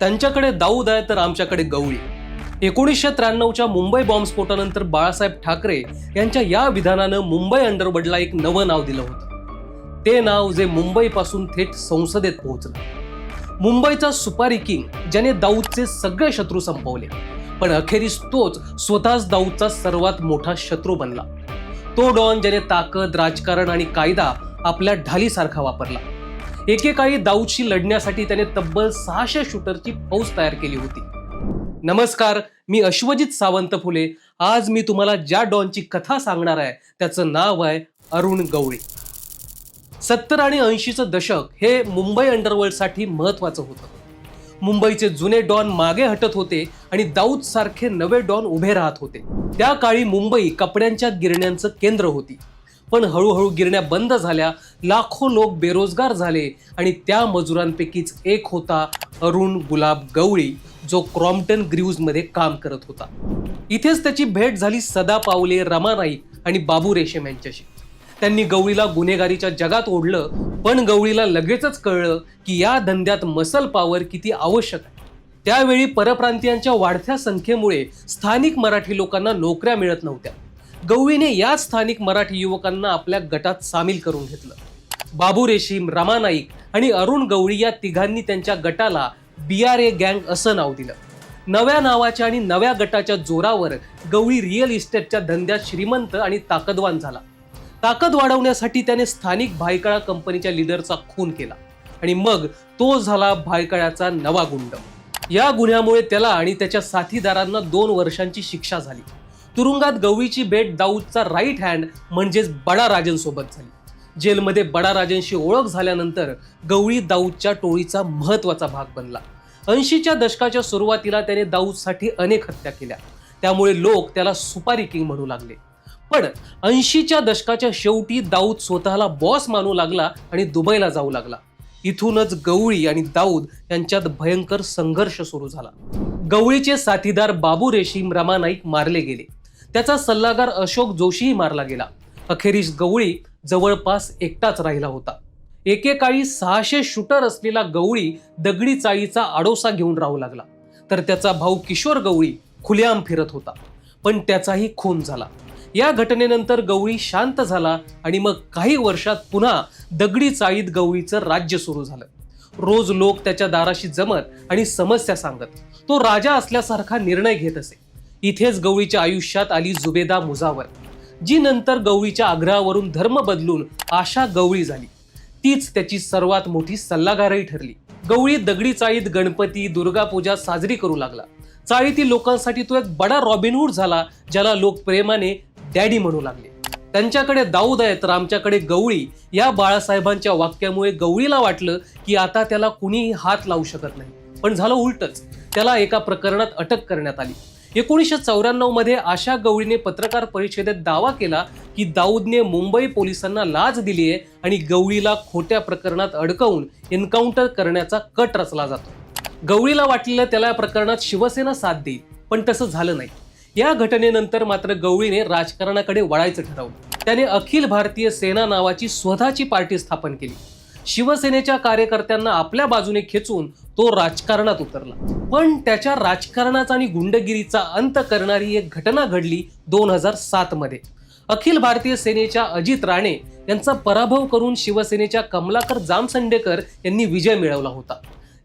त्यांच्याकडे दाऊद आहे तर आमच्याकडे गवळी एकोणीसशे त्र्याण्णवच्या मुंबई बॉम्बस्फोटानंतर बाळासाहेब ठाकरे यांच्या या विधानानं मुंबई अंडरवर्ल्डला एक नवं नाव दिलं होतं. ते नाव जे मुंबईपासून थेट संसदेत पोहोचलं. मुंबईचा सुपारी किंग ज्याने दाऊदचे सगळे शत्रू संपवले. पण अखेरीस तोच स्वतःच दाऊदचा सर्वात मोठा शत्रू बनला. तो डॉन ज्याने ताकद राजकारण आणि कायदा आपल्या ढालीसारखा वापरला. एकेकाळी दाऊदशी लढण्यासाठी त्याने तब्बल सहाशे शूटरची फौज तयार केली होती. नमस्कार मी अश्वजित सावंत फुले आज मी तुम्हाला ज्या डॉनची कथा सांगणार आहे त्याचं नाव आहे अरुण गवळी. सत्तर आणि ऐंशीचं दशक हे मुंबई अंडरवर्ल्डसाठी महत्वाचं होतं. मुंबईचे जुने डॉन मागे हटत होते आणि दाऊद सारखे नवे डॉन उभे राहत होते. त्या काळी मुंबई कपड्यांच्या गिरण्यांचं केंद्र होती. पण हळूहळू गिरण्या बंद झाल्या लाखो लोक बेरोजगार झाले आणि त्या मजुरांपैकीच एक होता अरुण गुलाब गवळी जो क्रॉम्प्टन ग्रीव्जमध्ये काम करत होता. इथेच त्याची भेट झाली सदा पावले रमा नाईक आणि बाबू रेशम यांच्याशी. त्यांनी गवळीला गुन्हेगारीच्या जगात ओढलं पण गवळीला लगेचच कळलं की या धंद्यात मसल पॉवर किती आवश्यक आहे. त्यावेळी परप्रांतीयांच्या वाढत्या संख्येमुळे स्थानिक मराठी लोकांना नोकऱ्या मिळत नव्हत्या. गवळीने या स्थानिक मराठी युवकांना आपल्या गटात सामील करून घेतलं. बाबू रेशीम रमा नाईक आणि अरुण गवळी या तिघांनी त्यांच्या गटाला बी आर ए गँग असं नाव दिलं. नव्या नावाच्या आणि नव्या गटाच्या जोरावर गवळी रिअल इस्टेटच्या धंद्यात श्रीमंत आणि ताकदवान झाला. ताकद वाढवण्यासाठी त्याने स्थानिक भायकळा कंपनीच्या लिडरचा खून केला आणि मग तो झाला भायकळ्याचा नवा गुंड. या गुन्ह्यामुळे त्याला आणि त्याच्या साथीदारांना दोन वर्षांची शिक्षा झाली. तुरुंगात गवळीची भेट दाऊदचा राईट हँड म्हणजेच बडा राजनसोबत झाली. जेलमध्ये बडा ओळख झाल्यानंतर गवळी दाऊदच्या टोळीचा महत्त्वाचा भाग बनला. ऐंशीच्या दशकाच्या सुरुवातीला त्याने दाऊदसाठी अनेक हत्या केल्या. त्यामुळे लोक त्याला सुपारी किंग म्हणू लागले. पण ऐंशीच्या दशकाच्या शेवटी दाऊद स्वतःला बॉस मानू लागला आणि दुबईला जाऊ लागला. इथूनच गवळी आणि दाऊद यांच्यात भयंकर संघर्ष सुरू झाला. गवळीचे साथीदार बाबू रेशीम रमा नाईक मारले गेले. त्याचा सल्लागार अशोक जोशीही मारला गेला. अखेरीस गवळी जवळपास एकटाच राहिला होता. एकेकाळी सहाशे शूटर असलेला गवळी दगडी चाळीचा आडोसा घेऊन राहू लागला. तर त्याचा भाऊ किशोर गवळी खुलेआम फिरत होता. पण त्याचाही खून झाला. या घटनेनंतर गवळी शांत झाला आणि मग काही वर्षात पुन्हा दगडी चाळीत गवळीचं राज्य सुरू झालं. रोज लोक त्याच्या दाराशी जमत आणि समस्या सांगत. तो राजा असल्यासारखा निर्णय घेत असे. इथेच गवळीच्या आयुष्यात आली जुबेदा मुजावर जी नंतर गवळीच्या आग्रहावरून धर्म बदलून आशा गवळी झाली. तीच त्याची सर्वात मोठी सल्लागारही ठरली. गवळी दगडी चाळीत गणपती दुर्गा पूजा साजरी करू लागला. चाळीतील लोकांसाठी तो एक बडा रॉबिनहूड झाला ज्याला लोक प्रेमाने डॅडी म्हणू लागले. त्यांच्याकडे दाऊद आहे तर आमच्याकडे गवळी या बाळासाहेबांच्या वाक्यामुळे गवळीला वाटलं की आता त्याला कुणीही हात लावू शकत नाही. पण झालं उलटच. त्याला एका प्रकरणात अटक करण्यात आली. एकोणीसशे चौऱ्याण्णवमध्ये आशा गवळीने पत्रकार परिषदेत दावा केला की दाऊदने मुंबई पोलिसांना लाच दिली आहे आणि गवळीला खोट्या प्रकरणात अडकवून एन्काउंटर करण्याचा कट रचला जातो. गवळीला वाटलेलं त्याला या प्रकरणात शिवसेना साथ देईल पण तसं झालं नाही. या घटनेनंतर मात्र गवळीने राजकारणाकडे वळायचं ठरवलं. त्याने अखिल भारतीय सेना नावाची स्वतःची पार्टी स्थापन केली. शिवसेनेच्या कार्यकर्त्यांना आपल्या बाजूने खेचून तो राजकारणात उतरला. पण त्याच्या राजकारणाचा आणि गुंडगिरीचा अंत करणारी एक घटना घडली दोन हजार सात मध्ये. अखिल भारतीय सेनेच्या अजित राणे यांचा पराभव करून शिवसेनेच्या कमलाकर जामसंडेकर यांनी विजय मिळवला होता.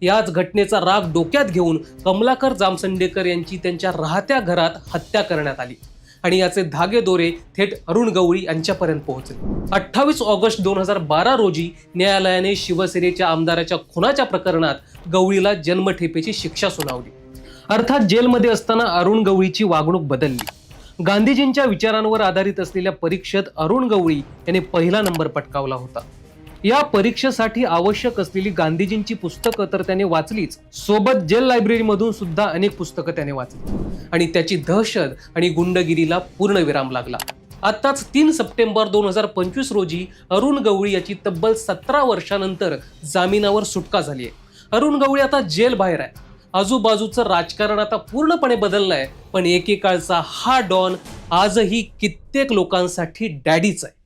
याच घटनेचा राग डोक्यात घेऊन कमलाकर जामसंडेकर यांची त्यांच्या राहत्या घरात हत्या करण्यात आली. आणि याचे धागे दोरे थेट अरुण गवळी यांच्यापर्यंत पोहोचले. अठ्ठावीस ऑगस्ट दोन हजार बारा रोजी न्यायालयाने शिवसेनेच्या आमदाराच्या खुनाच्या प्रकरणात गवळीला जन्मठेपेची शिक्षा सुनावली. अर्थात जेलमध्ये असताना अरुण गवळीची वागणूक बदलली. गांधीजींच्या विचारांवर आधारित असलेल्या परीक्षेत अरुण गवळी यांनी पहिला नंबर पटकावला होता. या परीक्षेसाठी आवश्यक असलेली गांधीजींची पुस्तकं तर त्याने वाचलीच. सोबत जेल लायब्ररीमधून सुद्धा अनेक पुस्तकं त्याने वाचली. आणि त्याची दहशत आणि गुंडगिरीला पूर्ण विराम लागला. आत्ताच तीन सप्टेंबर दोन हजार पंचवीस रोजी अरुण गवळी याची तब्बल सतरा वर्षानंतर जामिनावर सुटका झाली आहे. अरुण गवळी आता जेल बाहेर आहे. आजूबाजूचं राजकारण आता पूर्णपणे बदललंय पण एकेकाळचा हा डॉन आजही कित्येक लोकांसाठी डॅडीच आहे.